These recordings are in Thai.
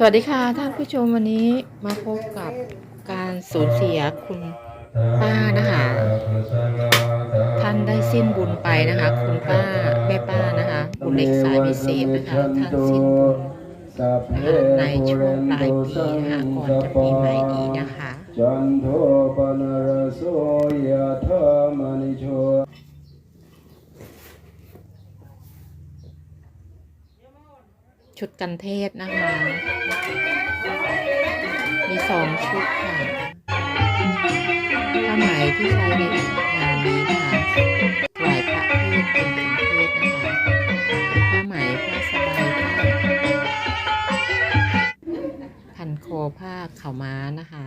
สวัสดีค่ะท่านผู้ชมวันนี้มาพบกับการสูญเสียคุณป้านะคะท่านได้สิ้นบุญไปนะคะ คุณป้าแม่ป้านะคะบุญเล็กสายพิเศษนะคะท่านสิ้นบุญนะคะในช่วงปลายปีนะคะก่อนจะปีใหม่นี้นะคะ จันโทปนรโสยธามณิโชุดกันเทศนะคะ มีสองชุดค่ะผ้าไหมที่ใช้ในงานนี้นะคะถวายพระเทศเป็นกันเทศนะคะผ้าไหมผ้าสบายผ้าพันคอผ้าขาวม้านะคะ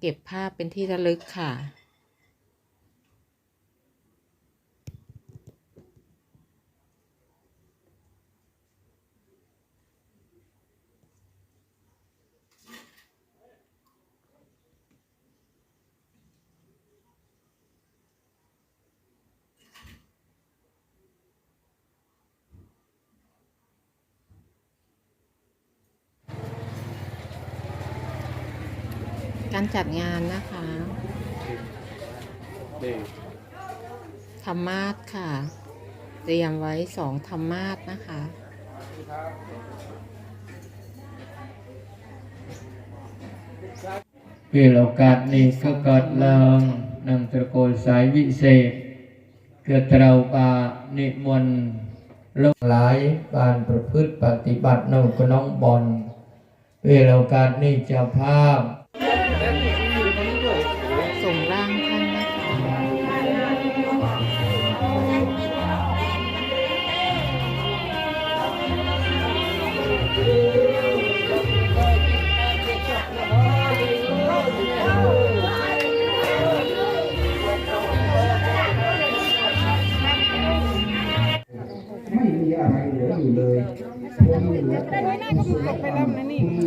เก็บภาพเป็นที่ระลึกค่ะ การจัดงานนะคะธรรมาสค่ะ เตรียมไว้สองธรรมาสนะคะเพื่อโอกาสนี้ก็เกิดเลิงนังตระโกนสายวิเศษ เกิดเราปานิมนต์ลงหลายบานประพฤติปฏิบัตินองกน้องบอลเพื่อโอกาสนี้เจ้าภาพ ไรเหลือยู่เลยผมเหลือแต่เ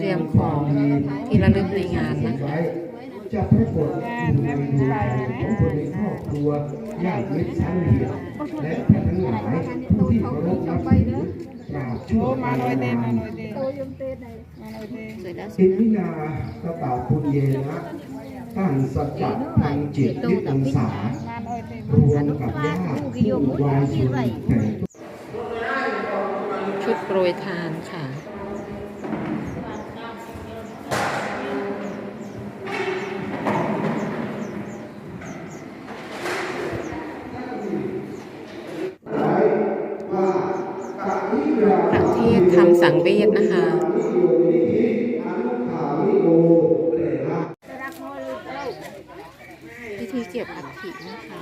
ตรียมของที่ระลึกในงานนะคะจะปรากฏอยู่ในดวงใจของคนในครอบครัวญาติมิตรสายเลือดและท่านทั้งหลายผู้ที่เคารพนับถือกราบชั่วมาหน่อยเต็มาหน่อยเต็มอิมินากตาคุณเยนะตั้งสัจจะทางจิตนิองศารวมกับญาติผู้วายชนแต่ชุด โปรยทานค่ะ ประเทศทำสังเวชนะคะ พิธีเก็บอัฐินะคะ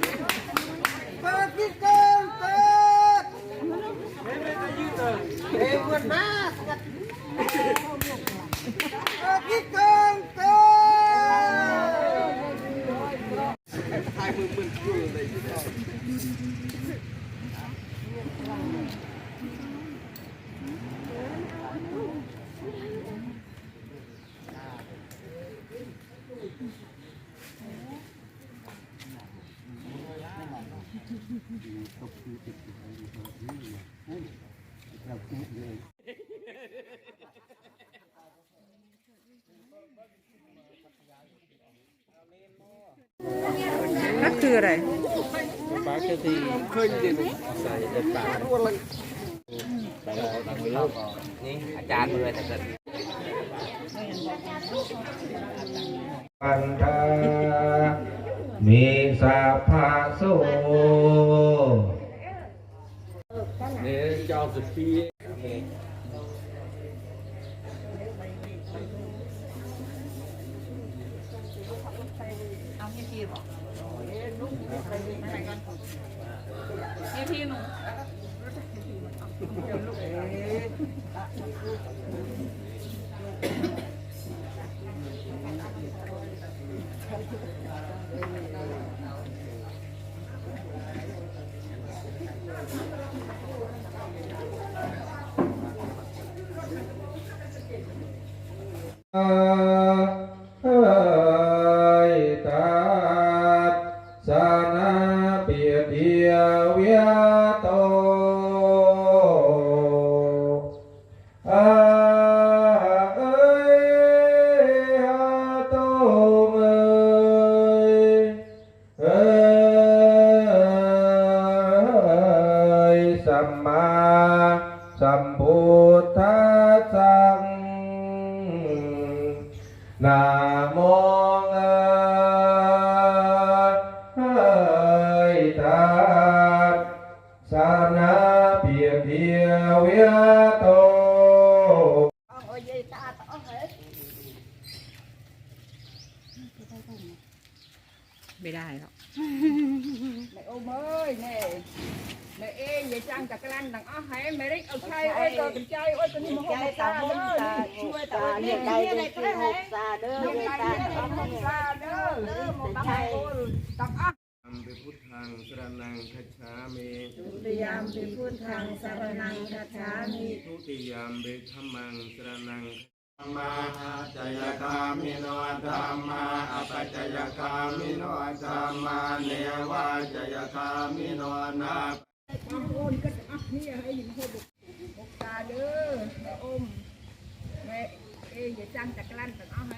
นธามีสัพพะโสเนี่ย เจ้าสุดที่นี่พี่หนูเอ้ยตัดสานาเปียเดียวเวียโตอาเอ้ยอาโตเอ้ยเอ้ยสัมมาสัมพุทธัส สะนะโมเอ้ยตัสสานาเปียเดียวเวียโตไม่ ได้หรอก mẹ យាយចាំងតែក្រាន់ទាំងអស់ហើយមេរិកអត់ឆៃអុយក៏កញ្ចៃអុយទៅនេះមកហូបសាទៅជួយតានេះដៃនេះទៅហូបសាទៅនេះតាអត់ហូបសាទៅមកបាក់អូលទាំងអស់ปิพุทธังสรนังคัจฉามิทุติยามปพุทธังสรนังคัจฉามิทุติยามปธรรมังสรนังธรรมาจยกามิโนธรรมาอปัจยกามิโนธรรมาเนวะจยกามิโนนา ก้นก็อักนี่ยให้หินโคบกบกตาเด้อแม่อมแม่เอ้อย่าจ้างตะกลั่นแตะเอาให้